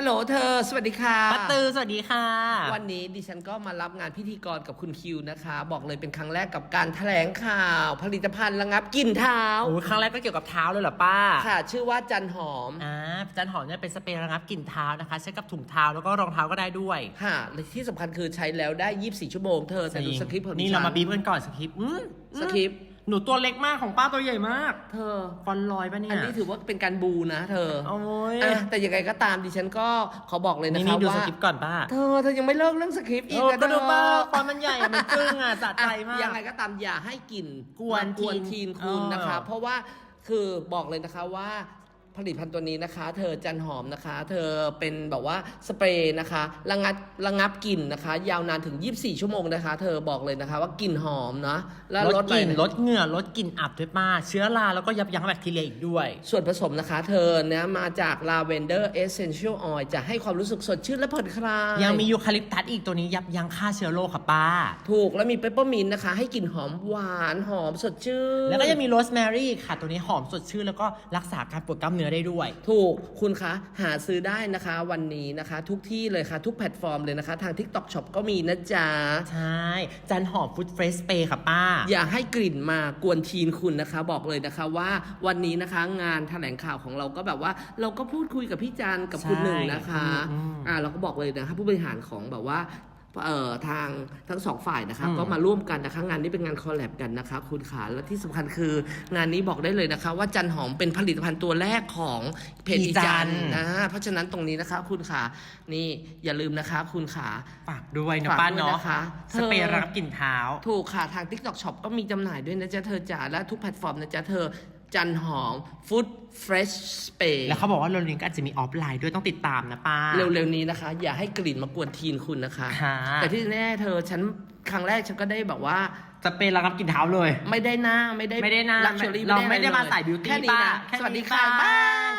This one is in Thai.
ฮัลโหลเธอ สวัสดีค่ะป้าตือสวัสดีค่ะ วันนี้ดิฉันก็มารับงานพิธีกรกับคุณคิวนะคะ บอกเลยเป็นครั้งแรกกับการแถลงข่าว ผลิตภัณฑ์ระงับกลิ่นเท้าโอ้ยครั้งแรกก็เกี่ยวกับเท้าเลยเหรอป้า ค่ะ ชื่อว่าจันหอม อ่าจันหอมเนี่ยเป็นสเปรย์ระงับกลิ่นเท้านะคะ ใช้กับถุงเท้าแล้วก็รองเท้าก็ได้ด้วยค่ะและที่สำคัญคือใช้แล้วได้ 24 ชั่วโมงเธอแต่ดูสคริปต์ของดินี่ฉัเรามาบีบกันก่อนสคริปต์อืมสคริปต์ หนูตัวเล็กมากของป้าตัวใหญ่มาก เธอ ฟอนลอยปะเนี่ยอันนี้ถือว่าเป็นการบูนะ เธอโอ้ยอะแต่ยังไงก็ตามดิฉันก็ขอบอกเลยนะนี่คะนี่ดูว่าสคริปต์ก่อนป้าเธอเธอยังไม่เลิกเรื่องสคริปต์อีกโอ้นะก็ดูเธอป้าฟอนมันใหญ่อะมันจึ้งอะสะใจมาก ยังไงก็ตามอย่าให้กลิ่นกวนมากวนทีทีนนคุณนะคะเออเพราะว่าคือบอกเลยนะคะว่า ผลิตภัณฑ์ตัวนี้นะคะ เธอจันหอมนะคะ เธอเป็นแบบว่าสเปรย์นะคะระงับระงับกลิ่นนะคะ ยาวนานถึง 24 ชั่วโมงนะคะ เธอบอกเลยนะคะ ว่ากลิ่นหอมนะแล้วลลดดกลิ่นอะไรลดเหงื่อลดกลิ่นอับด้วยป้าเชื้อราแล้วก็ยับยั้งแบคทีเรียอีกด้วย ส่วนผสมนะคะ เธอเนี่ยมาจากลาเวนเดอร์เอเซนเชียลออยจะให้ความรู้สึกสดชื่นและผ่อนคลายยังมียูคาลิปตัสอีกตัวนี้ยับยั้งฆ่าเชื้อโรคค่ะป้า ถูกแล้วมีเปปเปอร์มินต์นะคะ ให้กลิ่นหอมหวานหอมสดชื่นแล้วก็ยังมีโรสแมรี่ค่ะตัวนี้หอมสดชื่นแล้วก็รักษาการปวดกล้ามเนื้อได้ด้วย ถูกคุณคะหาซื้อได้นะคะวันนี้นะคะ ทุกที่เลยค่ะ ทุกแพลตฟอร์มเลยนะคะ ทาง TikTok Shop ก็มีนะจ๊ะ ใช่ จันหอมฟุตเฟรชเปย์ค่ะป้า อย่าให้กลิ่นมากวนทีนคุณนะคะ บอกเลยนะคะว่าวันนี้นะคะงานแถลงข่าวของเราก็แบบว่า เราก็พูดคุยกับพี่จันกับคุณใช่หนึ่งนะคะอืมอ่าเราก็บอกเลยนะคะผู้บริหารของแบบว่า เอ่อทางทั้งสองฝ่ายนะคะอืมก็มาร่วมกันนะคะงานนี้เป็นงานคอลแลบกันนะคะคุณขาและที่สำคัญคืองานนี้บอกได้เลยนะคะ ว่าจันหอมเป็นผลิตภัณฑ์ตัวแรกของเพจอีจันนะเพราะฉะนั้นตรงนี้นะคะ คุณขานี่อย่าลืมนะคะ คุณขาฝากด้วยนะฝากป้าด้วยเนาะนะคะสเปรย์เธอระงับกลิ่นเท้า ถูกค่ะทาง TikTok Shop ก็มีจำหน่ายด้วยนะจ๊ะเธอจ๋าและทุกแพลตฟอร์มนะจ๊ะเธอ จันหอม Food Fresh Spray แล้วเขาบอกว่าโรลลิงก็อาจจะมีออฟไลน์ด้วยต้องติดตามนะป้า เร็วๆนี้นะคะ อย่าให้กลิ่นมากวนทีนคุณนะคะ ค่ะ แต่ที่แน่เธอฉันครั้งแรกฉันก็ได้แบบว่า สเปรย์ระงับกลิ่นเท้าเลย ไม่ได้หน้าไม่ได้ไม่ได้หน้าลักชัวรี่เราไม่อะรได้มาเลยสาย beauty แค่นี้ป่ะนะแค่นี้สวัสดีค่ะค่ะบาย